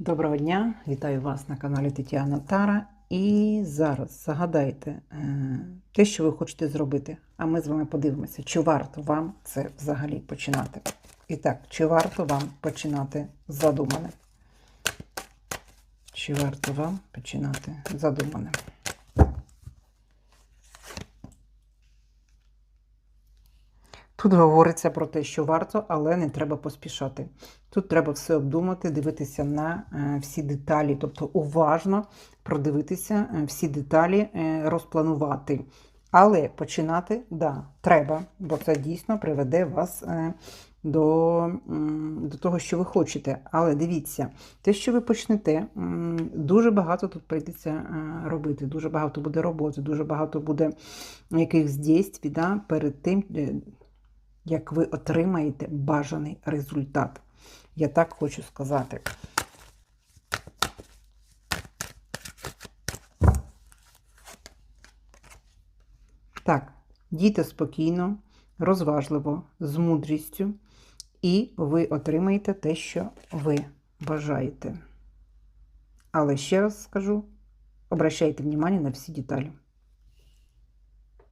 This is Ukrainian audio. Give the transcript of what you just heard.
Доброго дня, вітаю вас на каналі Тетяна Тара. І зараз загадайте е, те, що ви хочете зробити. А ми з вами подивимося, чи варто вам це взагалі починати. І так, чи варто вам починати задумане? Чи варто вам починати задумане? Тут говориться про те, що варто, але не треба поспішати. Тут треба все обдумати, дивитися на е, всі деталі, тобто уважно продивитися е, всі деталі, е, розпланувати. Але починати, да, треба, бо це дійсно приведе вас до, до того, що ви хочете. Але дивіться, те, що ви почнете, дуже багато тут прийдеться робити, дуже багато буде роботи, дуже багато буде якихось дійств да, перед тим, як ви отримаєте бажаний результат. Я так хочу сказати. Так, дійте спокійно, розважливо, з мудрістю, і ви отримаєте те, що ви бажаєте. Але ще раз скажу: обращайте внимание на всі деталі.